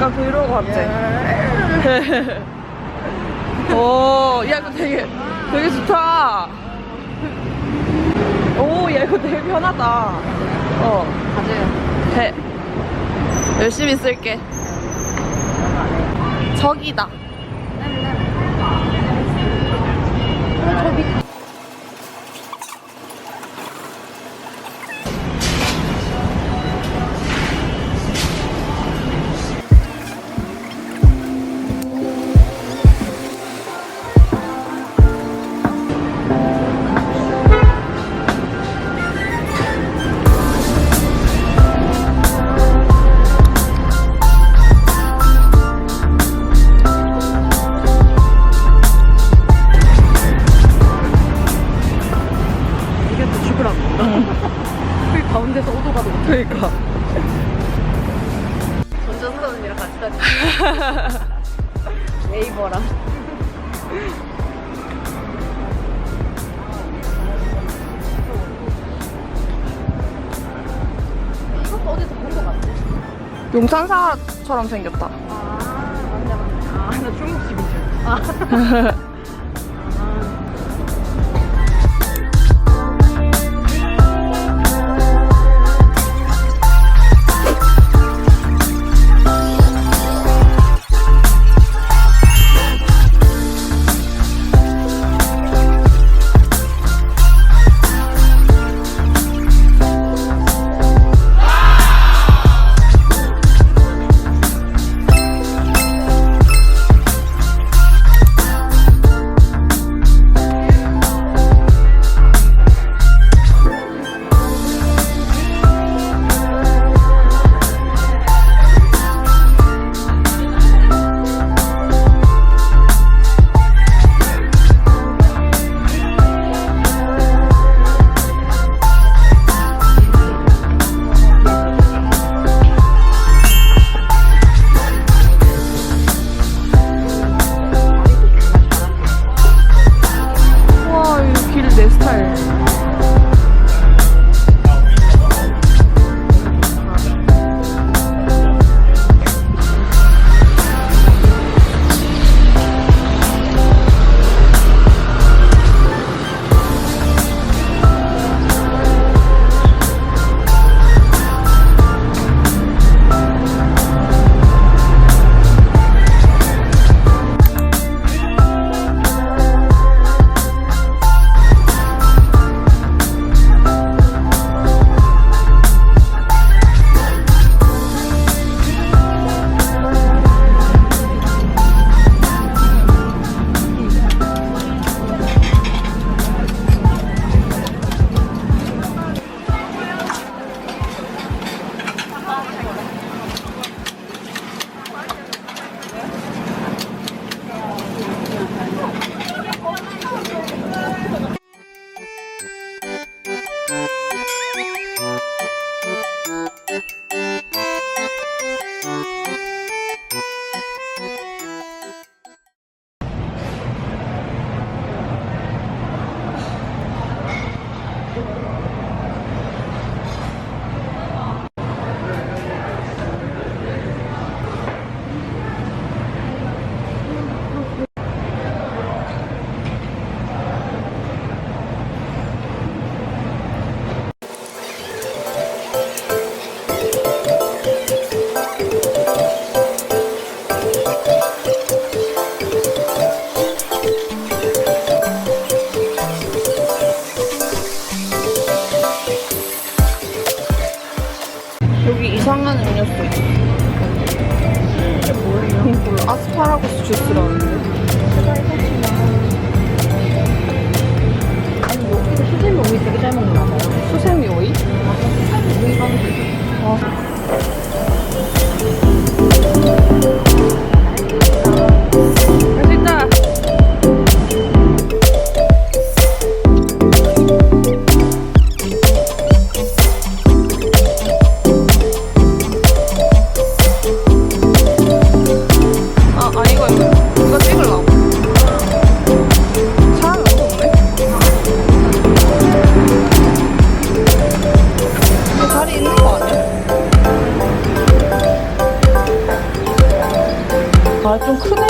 약간 브이로그 같지? 오, 야, 이거 되게, 되게 좋다. 오, 야, 이거 되게 편하다. 어, 맞아요. 돼. 열심히 쓸게. 저기다. 이게 또 죽으라고. 그 가운데서 오도가도 못 그니까. 전전 선 언니랑 같이 다니 네이버랑. 이것도 어디서 본 것 같아. 용산사처럼 생겼다. 아, 맞네, 맞네. 아, 나 중국집인 줄. 아. 이상한 음료수. 이게 뭐예요? 몰라. 아스파라거스 주스라는데. 아니, 수제비 오이 되게 잘 먹나 봐요. 수세미 오이? 오이가 어. 맛있 아, 좀 크네?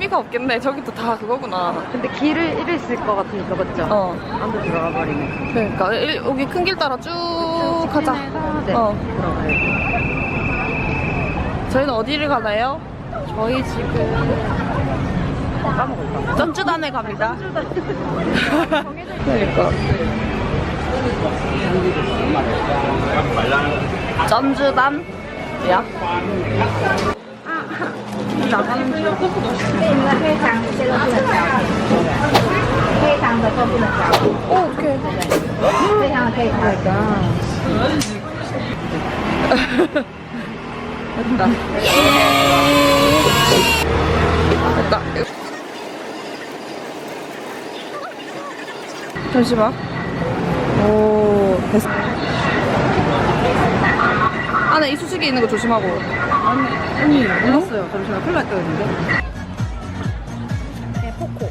의미가 없겠네. 저기도 다 그거구나. 근데 길을 잃었을 것 같으니까 맞죠? 어. 안으로 들어가 버리네. 그러니까 일- 여기 큰 길 따라 쭉 가자. 네. 어. 들어가요. 저희는 어디를 가나요? 저희 지금 까먹었다. 전주단에 갑니다. 그러니까. 전주단? 야? 나가는 거. 오, 오케이. 됐다. 됐다. 잠시만. 오, 됐어. 안에 이쑤시개 있는 거 조심하고. 언니, 몰랐어요. 잠시만. 큰일 날 거였는데. 네, 포코.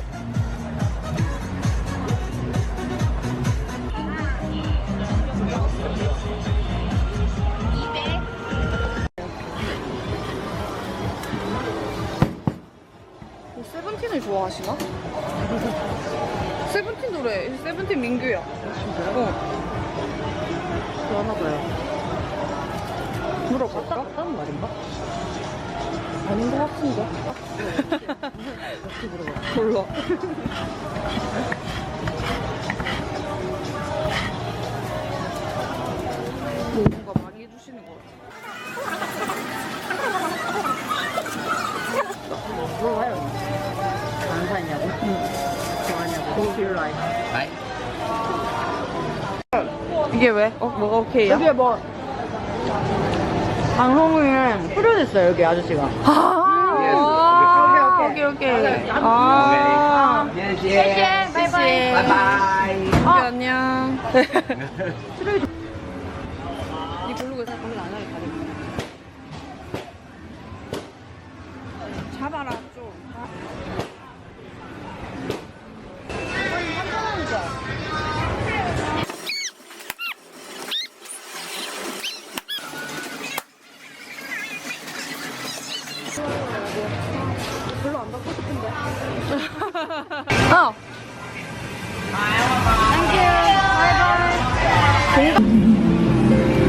뭐 세븐틴을 좋아하시나? 세븐틴 노래. 세븐틴 민규야. 진짜요? 어. 좋아하나 봐요. 물어볼까? 다른 말인가? 아닌 것 같은데. 몰라. 뭐 뭔가 많이 해주시는 것 같아. 물어봐요. 안 사냐고? 응. 좋아하냐고? 필요해. 이게 왜? 어, 뭐가 오케이야? 여기에 뭐 방송은 프로됐어요 여기 아저씨가. 아, 예. 아 오케이 오케이. 오케이 아. 아. 예, 예. 바이바이 바이바이. 안녕.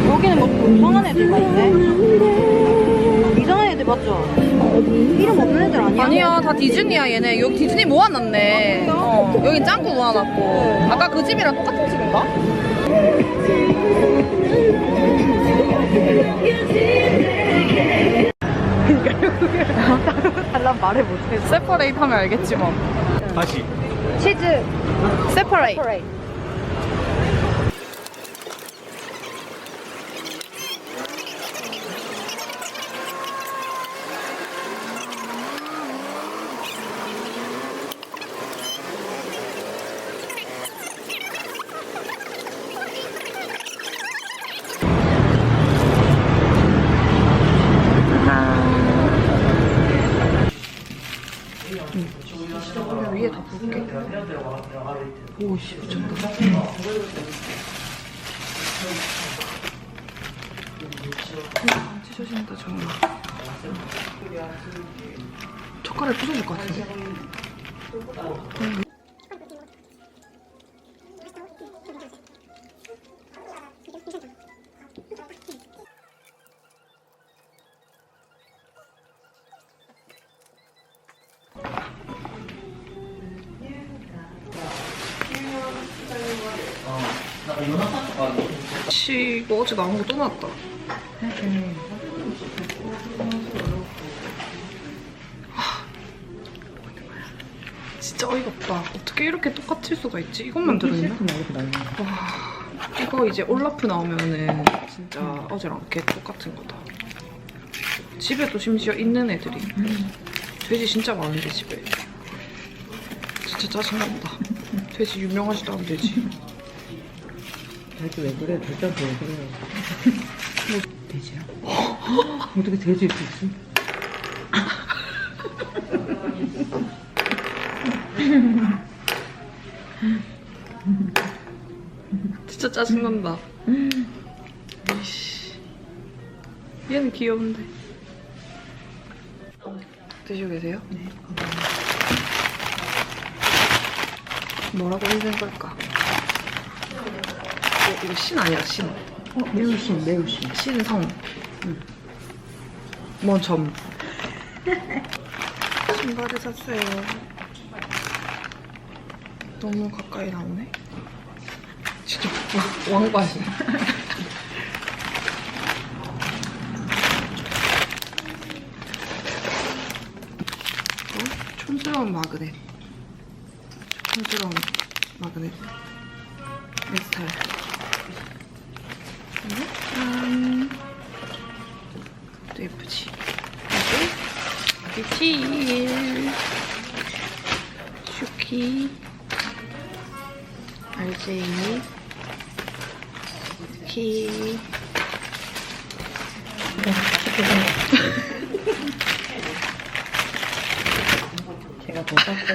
여기는 뭐 이상한 애들 다 있네. 이상한 애들 맞죠? 이름 없는 애들 아니야? 아니야, 다 디즈니야, 얘네. 여기 디즈니 모아놨네. 어, 여기 짱구 모아놨고. 아까 그 집이랑 똑같은 집인가? 달란 말을 못해. 세퍼레이트 하면 알겠지 뭐. 다시 치즈 세퍼 50 정도. 아, 찢어진다, 저 젓가락 부서질 것 같은데. 씨, 너 어제 나온 거또 나왔다. 진짜 어이가 없다. 어떻게 이렇게 똑같을 수가 있지? 이것만 들어있나? 와, 이거 이제 올라프 나오면은 진짜 어제랑 개 똑같은 거다. 집에도 심지어 있는 애들이. 돼지 진짜 많은데 집에. 진짜 짜증난다. 돼지 유명하지도 않은 돼지. 돼지 왜 그래? 돼지한테 왜 그래? 돼지야? 어떻게 돼지 이렇게 있지? 진짜 짜증난다. 이씨. 얘는 귀여운데. 드시고 계세요? 네. 뭐라고 읽는 걸까? 어, 이거 신 아니야, 신. 어, 매우신, 매우신. 신성. 뭐 점. 신발을 샀어요. 너무 가까이 나오네. 진짜 왕- 왕바지. 어? 촌스러운 마그넷. 촌스러운 마그넷. 내 스타일. 짠. 또 예쁘지? 여기 뷰티 슈키 RJ 키 제가 더 샀어.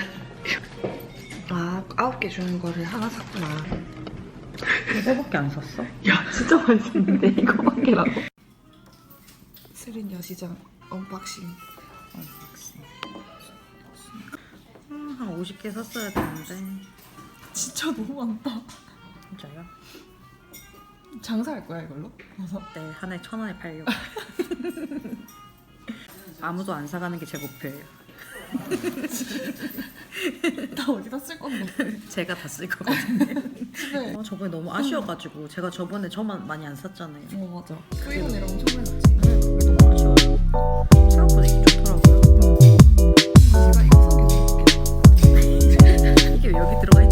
아, 아홉 개 주는 거를 하나 샀구나. 이거밖에 안 샀어? 야, 진짜 많이 샀는데 이거밖에라고. 스린 여시장 언박싱. 음, 한 50개 샀어야 되는데. 진짜 너무 많다. 진짜요? 장사할 거야 이걸로? 그래서 네, 한 해 천 원에 팔려고. 아무도 안 사가는 게 제 목표예요. 다 어디다 쓸 건데? 제가 다 쓸 거거든요. 집에. 어, 저번에 너무 음. 아쉬워가지고 제가 저번에 저만 많이 안 샀잖아요. 어 맞아. 수익은 그 이런 거 처음 해봤지. 네, 너무 아쉬워. 생각보다 이게 좋더라고요. 음. 제가 이거 사기 좋게. 이게 여기 들어가 있